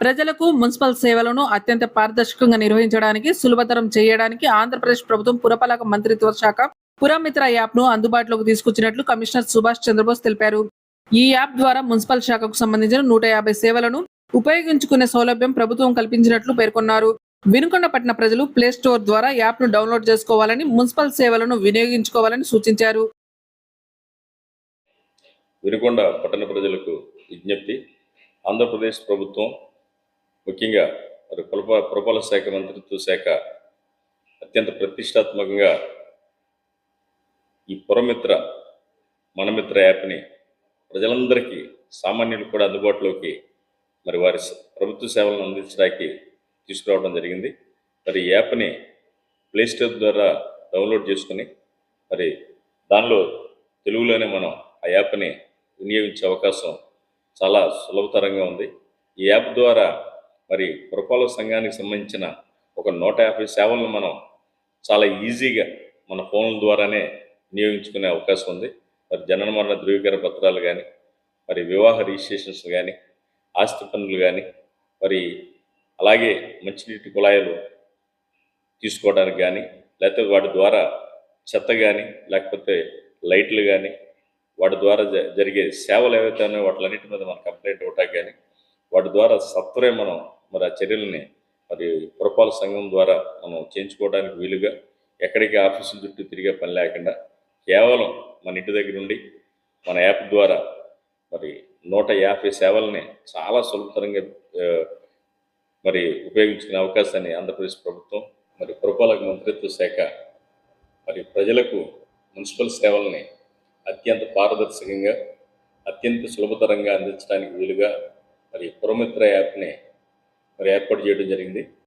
ప్రజలకు మున్సిపల్ సేవలను అత్యంత పారదర్శకంగా నిర్వహించడానికి సులభతరం చేయడానికి ఆంధ్రప్రదేశ్ ప్రభుత్వం పురపాలక మంత్రిత్వ శాఖ పురమిత్ర యాప్ను అందుబాటులోకి తీసుకొచ్చినట్లు కమిషనర్ సుభాష్ చంద్రబోస్ తెలిపారు. ఈ యాప్ ద్వారా మున్సిపల్ శాఖకు సంబంధించిన నూట యాభై సేవలను ఉపయోగించుకునే సౌలభ్యం ప్రభుత్వం కల్పించినట్లు పేర్కొన్నారు. వినుకొండ పట్టణ ప్రజలు ప్లే స్టోర్ ద్వారా యాప్ను డౌన్లోడ్ చేసుకోవాలని మున్సిపల్ సేవలను వినియోగించుకోవాలని సూచించారు. వినుకొండ పట్టణ ప్రజలకు విజ్ఞప్తి ఆంధ్రప్రదేశ్ ప్రభుత్వం ముఖ్యంగా మరి పులప పురపాలక శాఖ మంత్రిత్వ శాఖ అత్యంత ప్రతిష్టాత్మకంగా ఈ పురమిత్ర మనమిత్ర యాప్ని ప్రజలందరికీ సామాన్యులు కూడా అందుబాటులోకి మరి వారి ప్రభుత్వ సేవలను అందించడానికి తీసుకురావడం జరిగింది. మరి ఈ యాప్ని ప్లేస్టోర్ ద్వారా డౌన్లోడ్ చేసుకుని మరి దానిలో తెలుగులోనే మనం ఆ యాప్ని వినియోగించే అవకాశం చాలా సులభతరంగా ఉంది. ఈ యాప్ ద్వారా మరి పురపాలక సంఘానికి సంబంధించిన ఒక నూట యాభై సేవలను మనం చాలా ఈజీగా మన ఫోన్ల ద్వారానే వినియోగించుకునే అవకాశం ఉంది. మరి జనన మరణ ధృవీకరణ పత్రాలు కానీ మరి వివాహ రిజిస్ట్రేషన్స్ కానీ ఆస్తి పనులు కానీ మరి అలాగే మంచినీటి కుళాయిలు తీసుకోవడానికి కానీ లేకపోతే వాటి ద్వారా చెత్త కానీ లేకపోతే లైట్లు కానీ వాటి ద్వారా జ- జరిగే సేవలు ఏవైతే ఉన్నాయో వాటిలన్నిటి మీద మన కంప్లైంట్ ఇవ్వటానికి కానీ వాటి ద్వారా సత్వరే మనం మరి ఆ చర్యల్ని మరి పురపాలక సంఘం ద్వారా మనం చేయించుకోవడానికి వీలుగా ఎక్కడికి ఆఫీసుల చుట్టూ తిరిగే పని లేకుండా కేవలం మన ఇంటి దగ్గర ఉండి మన యాప్ ద్వారా మరి నూట యాభై సేవల్ని చాలా సులభతరంగా మరి ఉపయోగించుకునే అవకాశాన్ని ఆంధ్రప్రదేశ్ ప్రభుత్వం మరి పురపాలక మంత్రిత్వ శాఖ మరి ప్రజలకు మున్సిపల్ సేవల్ని అత్యంత పారదర్శకంగా అత్యంత సులభతరంగా అందించడానికి వీలుగా మరి పురమిత్ర యాప్ని మరి ఏర్పాటు చేయడం జరిగింది.